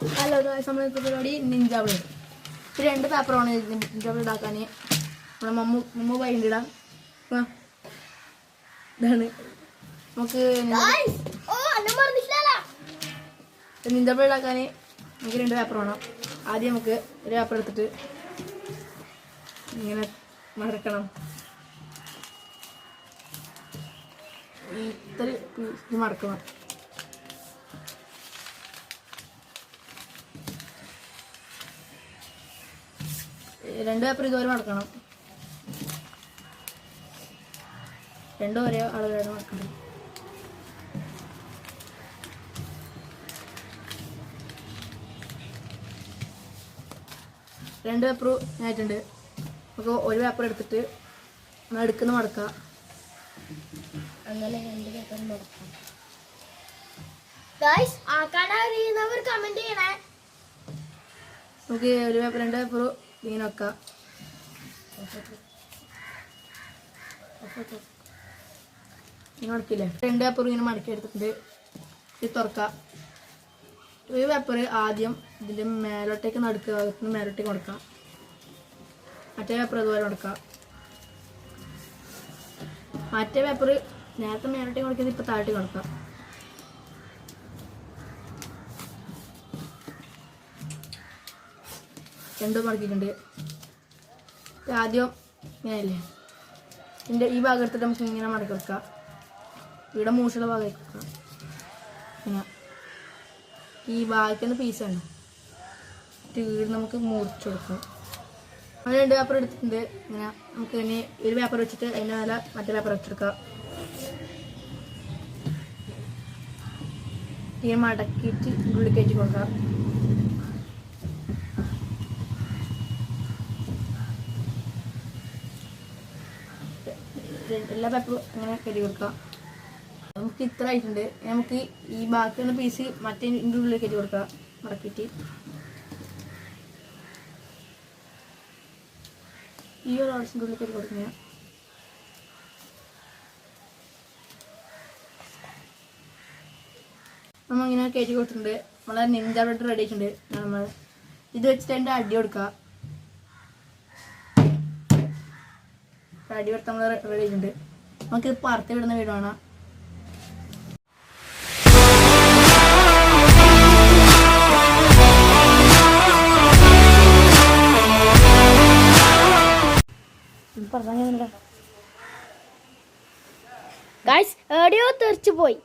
ഇന്നത്തെ പരിപാടി Ninja blade ഇത് രണ്ട് പേപ്പറാണ് നിഞ്ച ബ്ലേഡ് ഉണ്ടാക്കാൻ നമ്മുടെ മമ്മു മമ്മു പൈന്റ് ഇടാം. ഇതാണ്. നമുക്ക് ഓ അന്നെ മറന്നിട്ടില്ല നിഞ്ച ബ്ലേഡ് ഉണ്ടാക്കാൻ നമുക്ക് രണ്ട് പേപ്പർ വേണം. ആദ്യം നമുക്ക് ഒരു പേപ്പർ എടുത്തിട്ട് ഇങ്ങനെ മടക്കണം ഇത്ര മറക്കണം. മടക്കണം രണ്ട് പേപ്പർ ഇതുവരെ മടക്കണം. രണ്ടും ഒരേ അളവിലാണ് മടക്കണം രണ്ട് പേപ്പർ ആയിട്ടുണ്ട്. നമുക്ക് ഒരു പേപ്പർ എടുത്തിട്ട് നമ്മൾ എടുക്കുന്ന മടക്കുക അങ്ങനെ രണ്ട് പേപ്പർ മടക്കാം. ഗൈസ് ആക്കാൻ അറിയുന്നവർ കമന്റ് ചെയ്യണേ. നമുക്ക് ഒരു പേപ്പർ രണ്ട് പേപ്പർ ഇങ്ങനെ മടക്കില്ലേ രണ്ട് പേപ്പർ ഇങ്ങനെ മടക്കി എടുത്തിട്ടുണ്ട്. ഇത് തുറക്കാം. ഒരു പേപ്പർ ആദ്യം ഇതിന്റെ മേലോട്ടേക്ക് നടുക്കുക. അകത്തുനിന്ന് മേലോട്ടേക്ക് കൊടുക്കാം. മറ്റേ പേപ്പർ അതുപോലെ കൊടുക്കാം. മറ്റേ പേപ്പർ നേരത്തെ മേലോട്ടേക്ക് കൊടുക്കുന്നത് ഇപ്പോൾ താഴോട്ടേക്ക് കൊടുക്കാം. രണ്ടും മടക്കിയിട്ടുണ്ട് ആദ്യം ഇങ്ങനെയല്ലേ ഇതിന്റെ ഈ ഭാഗം എടുത്തിട്ട് നമുക്ക് ഇങ്ങനെ മടക്കി വെക്കാം. ഇവിടെ മൂശുള്ള ഭാഗം വെക്കാം. ഇങ്ങനെ. ഈ ബാക്കിയുള്ള പീസാണ് വീട് നമുക്ക് മുറിച്ച് കൊടുക്കാം. അങ്ങനെ രണ്ട് പേപ്പർ എടുത്തിട്ടുണ്ട്. ഇങ്ങനെ നമുക്ക് ഇനി ഒരു പേപ്പർ വെച്ചിട്ട് അതിന്റെ മേലെ മറ്റേ പേപ്പർ വെച്ചെടുക്കാം. ഈ മടക്കിയിട്ട് ഉള്ളിൽ കയറ്റി കൊടുക്കാം. എല്ലാ പേപ്പറും അങ്ങനെ കരുതി കൊടുക്കാം നമുക്ക് ഇത്ര ആയിട്ടുണ്ട്. നമുക്ക് ഈ ബാക്കിയുള്ള പീസ് മറ്റേ ഇതിന്റെ ഉള്ളിൽ കയറ്റി കൊടുക്കാം മടക്കിയിട്ട് ഈ ഒരു ഓർഡസിന്റെ ഉള്ളിൽ കയറ്റി കൊടുക്കുക. നമ്മൾ ഇങ്ങനെ കയറ്റി കൊടുത്തിട്ടുണ്ട്. നമ്മളെ നിഞ്ച റെഡി ആയിട്ടുണ്ട്. നമ്മൾ ഇത് വെച്ചിട്ട് അതിന്റെ അടി കൊടുക്കുക. കൊടുത്ത് നമ്മൾ റെഡി ആയിട്ടുണ്ട് നമുക്ക് പറത്തി വിടുന്ന വീട് വേണം പറഞ്ഞാൽ ഗൈസ് എവിടെയോ തെറിച്ചു പോയി.